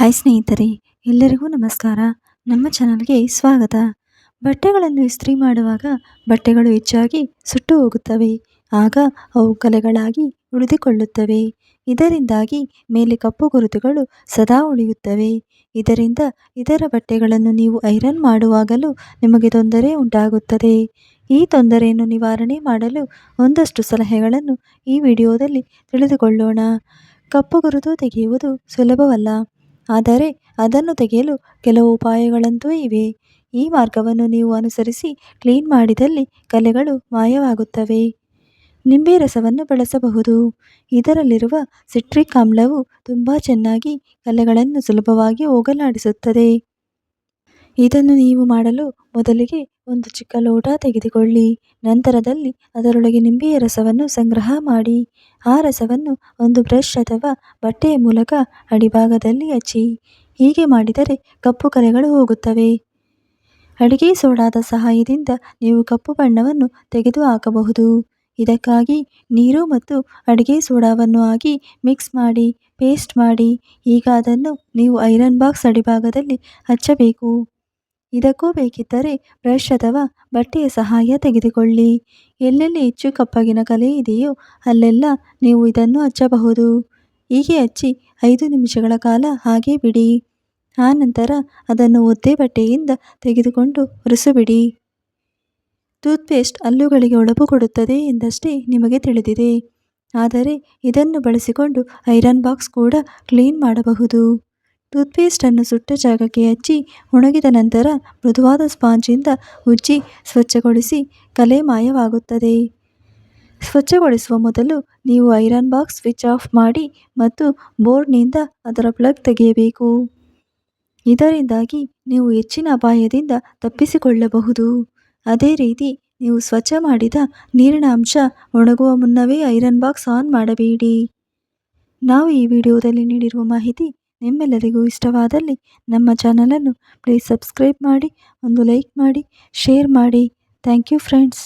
Hi ಸ್ನೇಹಿತರೆ, ಎಲ್ಲರಿಗೂ ನಮಸ್ಕಾರ. ನಮ್ಮ ಚಾನಲ್ಗೆ ಸ್ವಾಗತ. ಬಟ್ಟೆಗಳನ್ನು ಇಸ್ತ್ರಿ ಮಾಡುವಾಗ ಬಟ್ಟೆಗಳು ಹೆಚ್ಚಾಗಿ ಸುಟ್ಟು ಹೋಗುತ್ತವೆ. ಆಗ ಅವು ಕಲೆಗಳಾಗಿ ಉಳಿದುಕೊಳ್ಳುತ್ತವೆ. ಇದರಿಂದಾಗಿ ಮೇಲೆ ಕಪ್ಪು ಗುರುತುಗಳು ಸದಾ ಉಳಿಯುತ್ತವೆ. ಇದರಿಂದ ಇದರ ಬಟ್ಟೆಗಳನ್ನು ನೀವು ಐರನ್ ಮಾಡುವಾಗಲೂ ನಿಮಗೆ ತೊಂದರೆ ಉಂಟಾಗುತ್ತದೆ. ಈ ತೊಂದರೆಯನ್ನು ನಿವಾರಣೆ ಮಾಡಲು ಒಂದಷ್ಟು ಸಲಹೆಗಳನ್ನು ಈ ವಿಡಿಯೋದಲ್ಲಿ ತಿಳಿದುಕೊಳ್ಳೋಣ. ಕಪ್ಪು ಗುರುತು ತೆಗೆಯುವುದು ಸುಲಭವಲ್ಲ. ಆದರೆ ಅದನ್ನು ತೆಗೆಯಲು ಕೆಲವು ಉಪಾಯಗಳಂತೂ ಇವೆ. ಈ ಮಾರ್ಗವನ್ನು ನೀವು ಅನುಸರಿಸಿ ಕ್ಲೀನ್ ಮಾಡಿದಲ್ಲಿ ಕಲೆಗಳು ಮಾಯವಾಗುತ್ತವೆ. ನಿಂಬೆ ರಸವನ್ನು ಬಳಸಬಹುದು. ಇದರಲ್ಲಿರುವ ಸಿಟ್ರಿಕ್ ಆಮ್ಲವು ತುಂಬ ಚೆನ್ನಾಗಿ ಕಲೆಗಳನ್ನು ಸುಲಭವಾಗಿ ಹೋಗಲಾಡಿಸುತ್ತದೆ. ಇದನ್ನು ನೀವು ಮಾಡಲು ಮೊದಲಿಗೆ ಒಂದು ಚಿಕ್ಕ ಲೋಟ ತೆಗೆದುಕೊಳ್ಳಿ. ನಂತರದಲ್ಲಿ ಅದರೊಳಗೆ ನಿಂಬೆಯ ರಸವನ್ನು ಸಂಗ್ರಹ ಮಾಡಿ. ಆ ರಸವನ್ನು ಒಂದು ಬ್ರಷ್ ಅಥವಾ ಬಟ್ಟೆಯ ಮೂಲಕ ಅಡಿಭಾಗದಲ್ಲಿ ಹಚ್ಚಿ. ಹೀಗೆ ಮಾಡಿದರೆ ಕಪ್ಪು ಕರೆಗಳು ಹೋಗುತ್ತವೆ. ಅಡಿಗೆ ಸೋಡಾದ ಸಹಾಯದಿಂದ ನೀವು ಕಪ್ಪು ಬಣ್ಣವನ್ನು ತೆಗೆದು ಹಾಕಬಹುದು. ಇದಕ್ಕಾಗಿ ನೀರು ಮತ್ತು ಅಡಿಗೆ ಸೋಡಾವನ್ನು ಹಾಕಿ ಮಿಕ್ಸ್ ಮಾಡಿ, ಪೇಸ್ಟ್ ಮಾಡಿ. ಈಗ ಅದನ್ನು ನೀವು ಐರನ್ ಬಾಕ್ಸ್ ಅಡಿಭಾಗದಲ್ಲಿ ಹಚ್ಚಬೇಕು. ಇದಕ್ಕೂ ಬೇಕಿದ್ದರೆ ಬ್ರಷ್ ಅಥವಾ ಬಟ್ಟೆಯ ಸಹಾಯ ತೆಗೆದುಕೊಳ್ಳಿ. ಎಲ್ಲೆಲ್ಲಿ ಹೆಚ್ಚು ಕಪ್ಪಗಿನ ಕಲೆ ಇದೆಯೋ ಅಲ್ಲೆಲ್ಲ ನೀವು ಇದನ್ನು ಹಚ್ಚಬಹುದು. ಹೀಗೆ ಹಚ್ಚಿ ಐದು ನಿಮಿಷಗಳ ಕಾಲ ಹಾಗೆ ಬಿಡಿ. ಆನಂತರ ಅದನ್ನು ಒದ್ದೆ ಬಟ್ಟೆಯಿಂದ ತೆಗೆದುಕೊಂಡು ಒರೆಸುಬಿಡಿ. ಟೂತ್ಪೇಸ್ಟ್ ಹಲ್ಲುಗಳಿಗೆ ಒಳಪು ಕೊಡುತ್ತದೆ ಎಂದಷ್ಟೇ ನಿಮಗೆ ತಿಳಿದಿದೆ. ಆದರೆ ಇದನ್ನು ಬಳಸಿಕೊಂಡು ಐರನ್ ಬಾಕ್ಸ್ ಕೂಡ ಕ್ಲೀನ್ ಮಾಡಬಹುದು. ಟೂತ್ಪೇಸ್ಟನ್ನು ಸುಟ್ಟ ಜಾಗಕ್ಕೆ ಹಚ್ಚಿ ಒಣಗಿದ ನಂತರ ಮೃದುವಾದ ಸ್ಪಾಂಜಿಂದ ಉಜ್ಜಿ ಸ್ವಚ್ಛಗೊಳಿಸಿ ಕಲೆ ಮಾಯವಾಗುತ್ತದೆ. ಸ್ವಚ್ಛಗೊಳಿಸುವ ಮೊದಲು ನೀವು ಐರನ್ ಬಾಕ್ಸ್ ಸ್ವಿಚ್ ಆಫ್ ಮಾಡಿ ಮತ್ತು ಬೋರ್ಡ್ನಿಂದ ಅದರ ಪ್ಲಗ್ ತೆಗೆಯಬೇಕು. ಇದರಿಂದಾಗಿ ನೀವು ಹೆಚ್ಚಿನ ಅಪಾಯದಿಂದ ತಪ್ಪಿಸಿಕೊಳ್ಳಬಹುದು. ಅದೇ ರೀತಿ ನೀವು ಸ್ವಚ್ಛ ಮಾಡಿದ ನೀರಿನ ಅಂಶ ಒಣಗುವ ಮುನ್ನವೇ ಐರನ್ ಬಾಕ್ಸ್ ಆನ್ ಮಾಡಬೇಡಿ. ನಾವು ಈ ವಿಡಿಯೋದಲ್ಲಿ ನೀಡಿರುವ ಮಾಹಿತಿ ನಿಮ್ಮೆಲ್ಲರಿಗೂ ಇಷ್ಟವಾದಲ್ಲಿ ನಮ್ಮ ಚಾನಲನ್ನು ಪ್ಲೀಸ್ ಸಬ್ಸ್ಕ್ರೈಬ್ ಮಾಡಿ, ಒಂದು ಲೈಕ್ ಮಾಡಿ ಶೇರ್ ಮಾಡಿ. Thank you friends